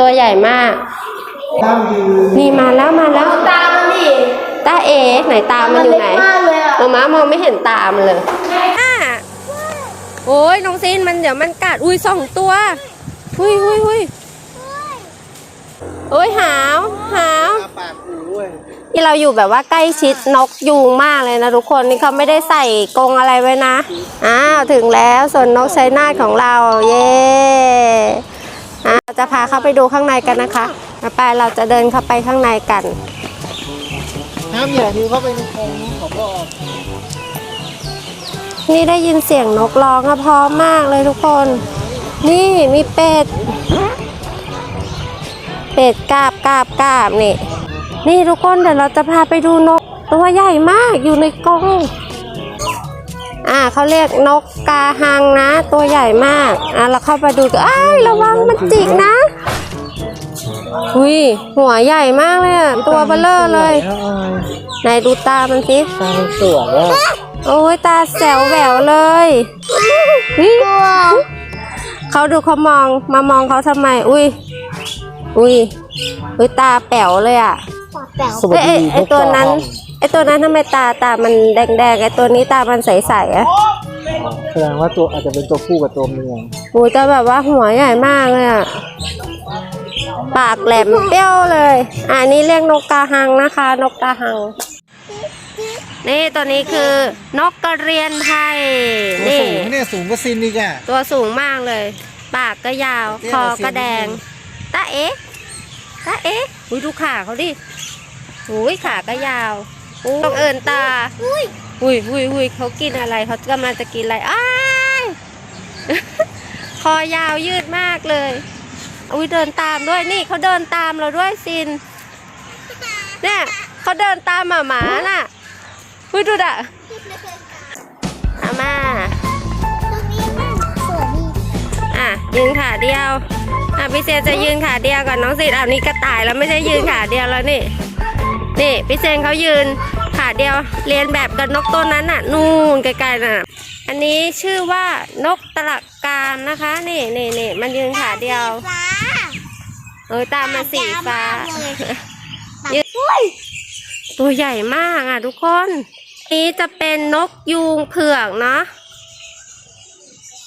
ตัวใหญ่มากตั้งยืนนี่มาแล้วมาแล้ว ตามันดิตาเอ๋ไหนตามันอยู่ไหนเล็กมากเลยอะมาม้ามองไม่เห็นตามันเลยอะโอ้ยน้องซีนมันเดี๋ยวมันกัด อุ้ยสองตัวหุยหุยหุยโอ้ยหาวหาวปากหูเว้ยที่เราอยู่แบบว่าใกล้ชิดนกยูงมากเลยนะทุกคนนี่เขาไม่ได้ใส่กรงอะไรไว้นะ อ้าว ถึงแล้วส่วนนกชัยนาทของเรา เย้อะเรา จะพาเข้าไปดูข้างในกันนะคะต่อไปเราจะเดินเข้าไปข้างในกันห้ามอย่านิ้วเข้าไปในกรงนี้ขอบอกนี่ได้ยินเสียงนกร้องอะพร้อมมากเลยทุกคน นี่มีเป็ด เป็ดกาบกาบกาบนี่ นี่ทุกคนเดี๋ยวเราจะพาไปดูนก ตัวใหญ่มากอยู่ในกรง อ่าเขาเรียกนกกาหังนะ ตัวใหญ่มากอ่าเราเข้าไปดูกันอ้ายระวังมันจิกนะอุ้ยหัวใหญ่มากเลยอะตัวเบลเลอร์เลยสวนะออยไหนดูตามันสิตามันสวยว่ะโอ้ยตาแสวแหววเลยนี่เขาดูเขามองมามองเขาทำไม อุ้ยอุ้ยอุ้ยตาแป๋วเลยอะแป๋วสวัสเอ้ยดีไอไอตัวนั้นไอตัวนั้นทำไมตาตามันแดงๆไอตัวนี้ตามันใสๆอะแสดงว่าตัวอาจจะเป็นตัวผู้กับตัวเมียโอ้ยแต่แบบว่าหัวใหญ่มากเลยอะปากแหลมเปี้ยวเลยอ่านี่เรียกนกกาหังนะคะ นกกาหัง นี่ตัวนี้คือนกกระเรียนไทยตัวนี่ สูงเนี่ยสูงกว่าซินอีกอะตัวสูงมากเลย ปากก็ยาวเตี้ยคอกว่าเสียก็งแดงนิดนึงตาเอ๊ะตาเอ๊ะอุ้ยดูขาเขาดิอุ้ยขาก็ยาวอุ้ย ต้องเอินตา อุ้ยอุ้ยอุ้ยอุ้ยเขากินอะไรเขากำลังจะกินอะไรอ้ายคอยาวยืดมากเลย อุ้ยเดินตามด้วยนี่เขาเดินตามเราด้วยซิน เนี่ยเขาเดินตามหมาหมาน่ะอุ้ยดูด่ะอามาตรงนี้มันสวยดีอะยืนขาเดียวอะพี่เซนจะยืนขาเดียวก่อนน้องสิทธิ์อะนี่กระต่ายแล้วไม่ใช่ยืนขาเดียวแล้วนี่ นี่พี่เซนเขายืน ขาเดียวเรียนแบบกับนกตัวนั้นน่ะ นู่นไกลๆน่ะ อันนี้ชื่อว่านกตลักการนะคะนี่นี่นี่มันยืนขาเดียว ฟ้าเออตามมันสีฟ้าตามมาเลยยืนตัวใหญ่มากอะทุกคน นี้จะเป็นนกยูงเผือกเนาะ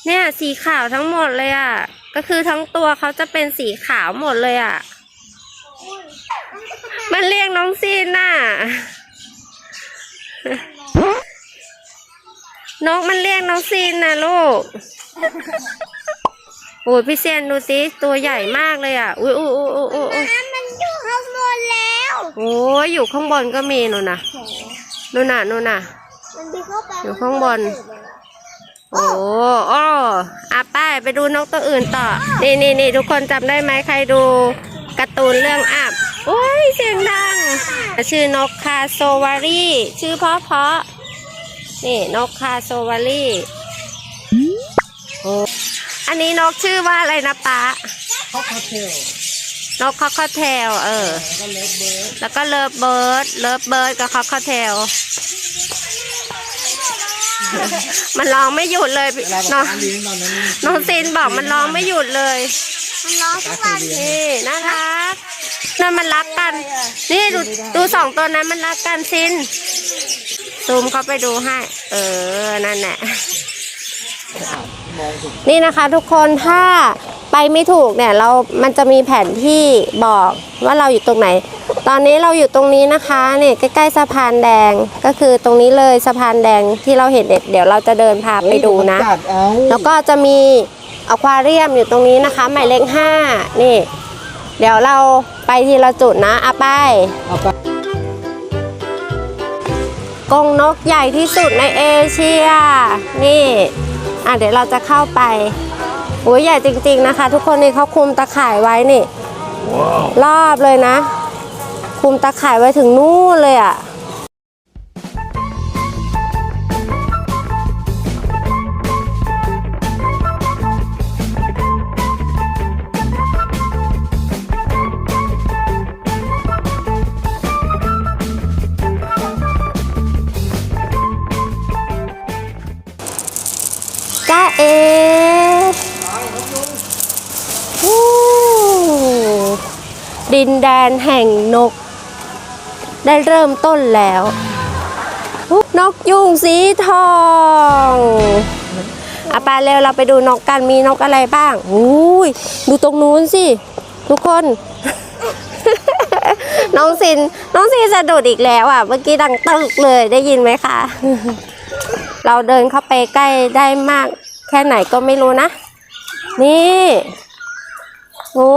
เนี่ยสีขาวทั้งหมดเลยอะ ก็คือทั้งตัวเขาจะเป็นสีขาวหมดเลยอะ มันเรียกน้องซีนน่ะ นกมันเรียกน้องซีนนะลูก โอ้ยพี่เซียนดูสิตัวใหญ่มากเลยอะ อุ้ยอุ้ยอุ้ยอุ้ยอุ้ยอุ้ยน้ำมันอยู่ข้างบนแล้วโอ้ยอยู่ข้างบนก็มีนู่นน่ะนู่นน่ะนู่นน่ะ มันดีเข้าไปอยู่ข้างบน โอ้โอ้อาป้ายไปดูนกตัวอื่นต่อ นี่นี่นี่ทุกคนจำได้ไหมใครดูการ์ตูนเรื่องอับ โอ้ยเสียงดัง ชื่อนกคาโซวารีชื่อเพราะเพราะๆนี่นกคาโซวารีโอ้อันนี้นกชื่อว่าอะไรนะป๊าคอกเทลนกคอคเทลเออแล้วก็เลิฟเบิร์ดแล้วก็เลิฟเบิร์ด เลิฟเบิร์ดกับคอคเทล มันร้องไม่หยุดเลยน้องน้องซินบอกมันร้องไม่หยุดเลย มันร้องทุกวันนี่น่ารักนั่นมันรักกัน นี่ดูดูสองตัวนั้นมันรักกันซินซูมเข้าไปดูให้ เออ นั่นแหละนี่นะคะทุกคนถ้า ไปไม่ถูกเนี่ยเรามันจะมีแผนที่บอกว่าเราอยู่ตรงไหน ตอนนี้เราอยู่ตรงนี้นะคะเนี่ยใกล้ๆสะพานแดงก็คือตรงนี้เลยสะพานแดงที่เราเห็นเด็กเดี๋ยวเราจะเดินพาไปดูนะเฮ้ยกัดเอาแล้วก็จะมีอควาเรียมอยู่ตรงนี้นะคะ หมายเลขห้านี่ เดี๋ยวเราไปทีละจุดนะอาไปายเอาไปกรงนกใหญ่ที่สุดในเอเชีย นี่ อะเดี๋ยวเราจะเข้าไป โอ้ยใหญ่จริง ๆนะคะ ทุกคนนี่เขาคุมตะข่ายไว้นี่รอบเลยนะ คุมตะข่ายไว้ถึงนู่นเลยอะจ้ ดินแดนแห่งนก ได้เริ่มต้นแล้ว นกยุงสีทองอาไปเร็วเราไปดูนกกันมีนกอะไรบ้างอุ้ยดูตรงนู้นสิทุกคน น้องซินน้องซินสะดุดอีกแล้วอะ เมื่อกี้ดังตึกเลยได้ยินไหมคะ เราเดินเข้าไปใกล้ได้มาก แค่ไหนก็ไม่รู้นะ นี่ โอ้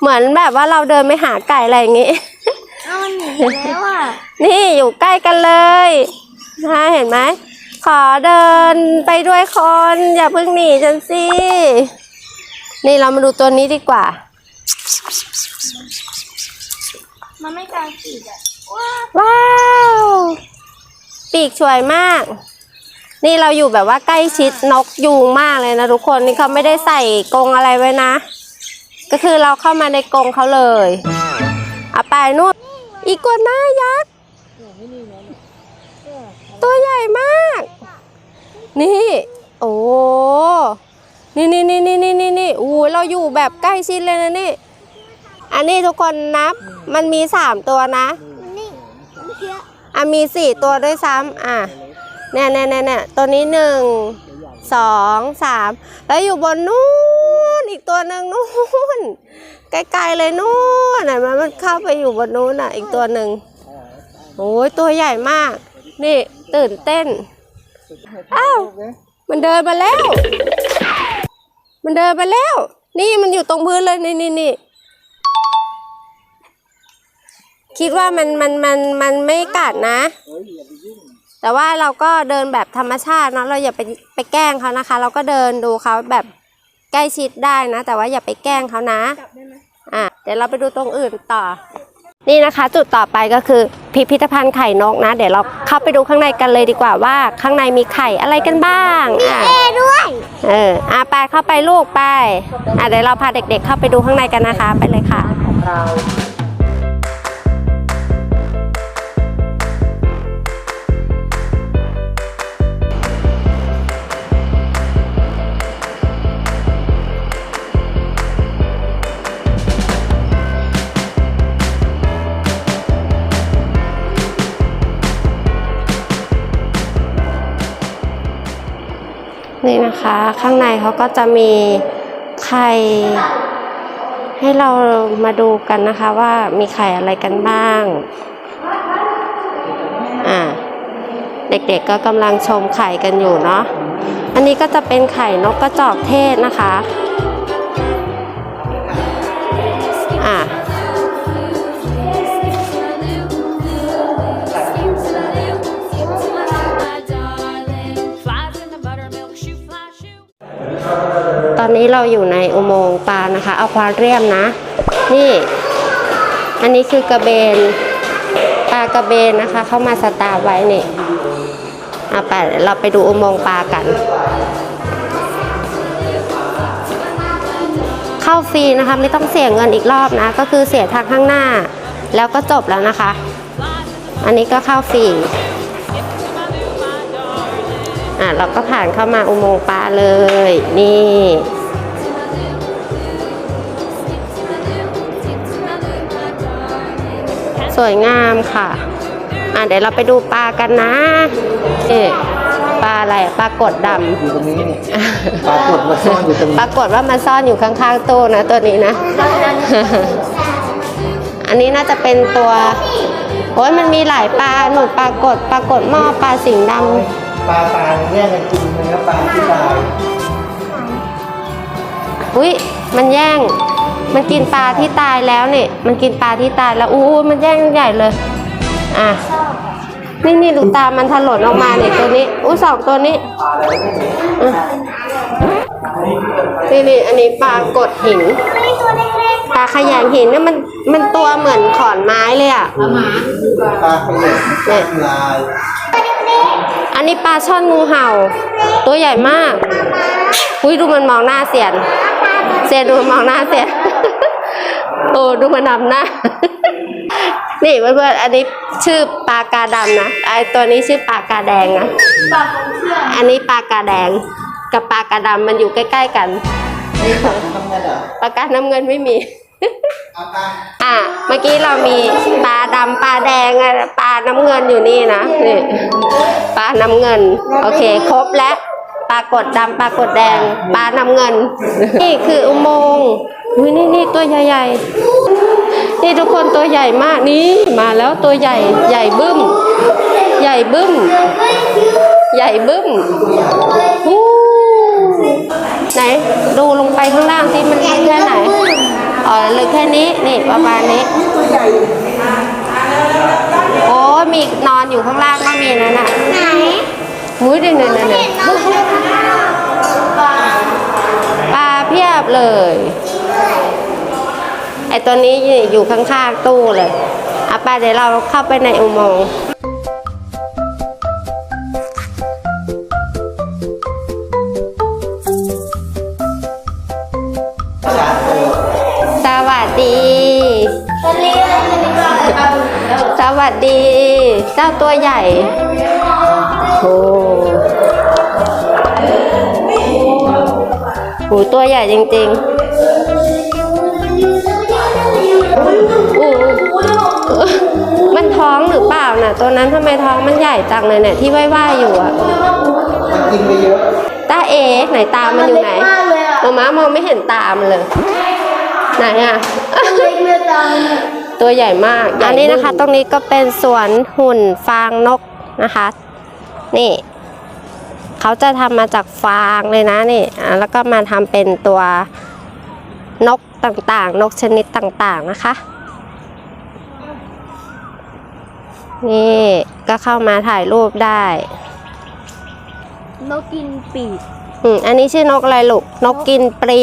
เหมือนแบบว่าเราเดินไปหาไก่อะไรอย่างงี้ เอามันหนีแล้วอะนี่อยู่ใกล้กันเลยนะเห็นไหม ขอเดินไปด้วยคน อย่าเพิ่งหนีฉันสิ นี่เรามาดูตัวนี้ดีกว่า มันไม่กลางปีกอะว้าว้าว ปีกสวยมาก นี่เราอยู่แบบว่าใกล้ชิดนกยูงมากเลยนะทุกคน นี่เขาไม่ได้ใส่กรงอะไรไว้นะ ก็คือเราเข้ามาในกรงเขาเลยเอาไปนู่นอีกัวหน้ายักษ์ตัวใหญ่มาก นี่ โอ้นี่นี่นี่นี่นี่นี่นี่โอ้โหเราอยู่แบบใกล้ชิดเลยนะนี่ อันนี้ทุกคนนับ มันมีสามตัวนะมันนี่มันเชื่ออะมีสี่ตัวด้วยซ้ำอะนี่ยเนี่ยเนี่ยเนี่ยตัวนี้หนึ่งสองสามแล้วอยู่บนนู้น อีกตัวหนึ่งนู้นไกลๆเลยนู้นน่ะมันมันเข้าไปอยู่บนนู้นอะ อีกตัวหนึ่งโอ้ยตัวใหญ่มาก นี่ตื่นเต้นอ้าวมันเดินมาแล้ว มันเดินมาแล้ว นี่มันอยู่ตรงพื้นเลยนี่นี่นี่คิดว่ามันมันมันมันไม่กัดนะ แต่ว่าเราก็เดินแบบธรรมชาติเนาะเราอย่าไปไปแกล้งเขานะคะ เราก็เดินดูเขาแบบ ล้ชิดได้นะ แต่ว่าอย่าไปแกล้งเขานะจับได้ไหมอะเดี๋ยวเราไปดูตรงอื่นต่อ นี่นะคะ จุดต่อไปก็คือพิพิธภัณฑ์ไข่นกนะ เดี๋ยวเราเข้าไปดูข้างในกันเลยดีกว่าว่า ข้างในมีไข่อะไรกันบ้างอะเอด้วยเอออะไปเข้าไปลูกไปอะเดี๋ยวเราพาเด็กๆ เข้าไปดูข้างในกันนะคะไปเลยค่ะ ข้างในเขาก็จะมีไข่ให้เรามาดูกันนะคะว่ามีไข่อะไรกันบ้าง อ่า เด็กๆก็กำลังชมไข่กันอยู่เนาะ อันนี้ก็จะเป็นไข่นกกระจอกเทศนะคะ นี้เราอยู่ในอุโมงค์ปลานะคะอควาเรียมนะ นี่ อันนี้คือกระเบนปลากระเบนนะคะเข้ามาสตาร์ไว้นี่เอาไปเดี๋ยวเราไปดูอุโมงค์ปลากัน เข้าฟรีนะคะไม่ต้องเสียเงินอีกรอบนะ ก็คือเสียทางข้างหน้า แล้วก็จบแล้วนะคะ อันนี้ก็เข้าฟรีอะเราก็ผ่านเข้ามาอุโมงค์ปลาเลย นี่ สวยงามค่ะอะ เดี๋ยวเราไปดูปลากันนะนี่ปลาอะไรปลากดดอยู่ตรงนี้เนี่ยปรากฏว่าซ่อนอยู่ตรงำนี้ปรากฏว่ามันซ่อนอยู่ข้างๆตู้นะตัวนี้นะ อันนี้น่าจะเป็นตัว โอ้ยมันมีหลายปลาหนูปลากดปลากดหม้อปลาสิงห์ดำปลาตายแย่งกันกินเลยครับปลาที่ตายอุ้ยมันแย่ง มันกินปลาที่ตายแล้วเนี่ยมันกินปลาที่ตายแล้วอู้มันแย่งใหญ่เลย อะ นี่นี่ดูตามันถลนออกมาเนี่ยตัวนี้ อู้สองตัวนี้อะนี่นี่อันนี้ปลากดหินมีตัวเล็กปลาขยงหินเนี่ยมันมันตัวเหมือนขอนไม้เลยอะปลาขยะเนี่ยลายอันนี้ปลาช่อนงูเห่า ตัวใหญ่มาก อุ้ยดูมันมองหน้าเสียน เสียนดูมันมองหน้าเสียน โอ้ดูมันทำหน้า นี่เพื่อนๆอันนี้ชื่อปลากาดำนะไอตัวนี้ชื่อปลากาแดงนะปาของเชื่ออันนี้ปลากาแดงกับปลากาดำมันอยู่ใกล้ ๆ กันปลากาน้ำเงินไม่มีอะเมื่อกี้เรามีปลาดำปลาแดงปลาน้ำเงินอยู่นี่นะนี่ปลาน้ำเงิน โอเค ครบแล้วปลากดดำปลากดแดงปลาน้ำเงิน นี่คืออุโมงค์ อุ้ยนี่นี่ตัวใหญ่ๆ นี่ทุกคนตัวใหญ่มากนี่มาแล้วตัวใหญ่ใหญ่บึ้ม ใหญ่บึ้ม ใหญ่บึ้มอู้ไหนดูลงไปข้างล่างที่มันลึกแค่ไหนอ๋อลึกแค่นี้นี่ประมาณนี้โอ้ยมีนอนอยู่ข้างล่างก็มีนั่นน่ะไหนมุ้ยเด่นๆเห็นๆน้องไอตัวนี้อยู่ข้างๆตู้เลยอะไปเดี๋ยวเราเข้าไปในอุโมงค์สวัสดี สวัสดี เจ้าตัวใหญ่โอ้โหตัวใหญ่จริง ๆ น่ะ ตัวนั้นทำไมท้องมันใหญ่จังเลยเนี่ยที่ว่ายๆอยู่อะมันกินไปเยอะตาเอ๋ไหนตามันอยู่ไหนมากเลยอะมาม้ามองไม่เห็นตามันเลย ไหนอะเล็กเลือดจังตัวใหญ่มาก อันนี้นะคะ ตรงนี้ก็เป็นสวนหุ่นฟางนกนะคะ นี่เขาจะทำมาจากฟางเลยนะนี่อะแล้วก็มาทำเป็นตัวนกต่างๆ นกชนิดต่างๆนะคะ นี่ก็เข้ามาถ่ายรูปได้ นกกินปีกอืมอันนี้ชื่อนกอะไรลูก นกกินปลี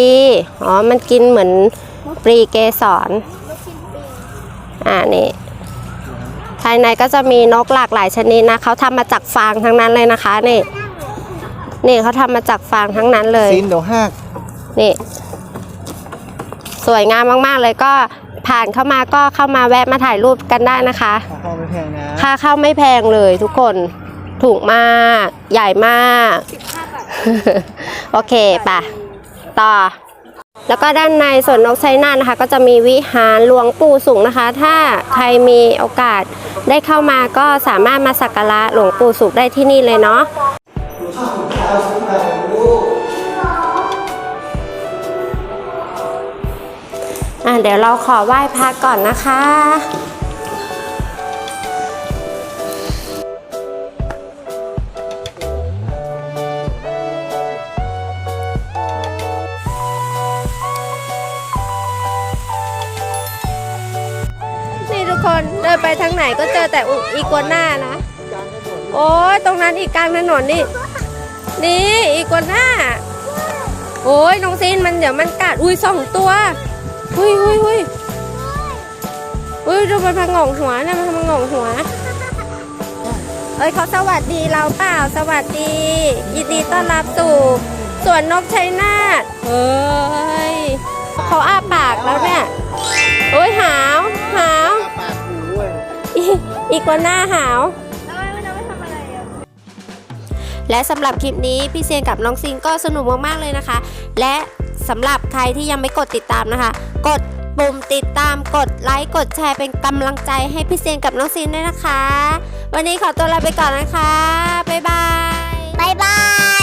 อ๋อ มันกินเหมือนปลีเกสร นกกินปีกอ่านี่ภายในก็จะมีนกหลากหลายชนิดนะเขาทำมาจากฟางทั้งนั้นเลยนะคะนี่ นี่เขาทำมาจากฟางทั้งนั้นเลย ซีนเดี๋ยวหักนี่ สวยงามมาก ๆ เลยก็ ผ่านเข้ามาก็เข้ามาแวะมาถ่ายรูปกันได้นะคะราคาไม่แพงนะค่าเข้าไม่แพงเลยทุกคน ถูกมาก ใหญ่มาก โอเคปะต่อ แล้วก็ด้านในสวนนกชัยนาทนะคะ ก็จะมีวิหารหลวงปู่สุงนะคะ ถ้าใครมีโอกาสได้เข้ามาก็สามารถมาสักการะหลวงปู่สุขได้ที่นี่เลยเนาะ อะเดี๋ยวเราขอไหว้พระก่อนนะคะนี่ทุกคนเดินไปทางไหนก็เจอแต่อุอีกัวน่านะ โอ้ยตรงนั้นอีกกลางถนนนี่ นี่อีกัวน่า โอ้ยน้องซีนมันเดี๋ยวมันกัดอุ้ยสองตัว อุ้ยอุ้ยอุ้ยอุ้ยดูมันพังงองหัวนะมันพังงองหัว เอ้ยเขาสวัสดีเราเปล่าสวัสดี ยินดีต้อนรับสู่สวนนกชัยนาทเฮ้ยเขาอ้าปากแล้วเนี่ยโอ้ยหาวหาวปากหูเว้ยอีอีกวาน่าหาวแล้วไม่รู้ว่าทำอะไรอะและสำหรับคลิปนี้พี่เซียนกับน้องซิงก็สนุกมากๆเลยนะคะ และ สำหรับใครที่ยังไม่กดติดตามนะคะ กดปุ่มติดตามกดไลค์กดแชร์เป็นกำลังใจให้พี่เซียนกับน้องซีนด้วยนะคะ วันนี้ขอตัวลาไปก่อนนะคะ บ๊ายบายบายบาย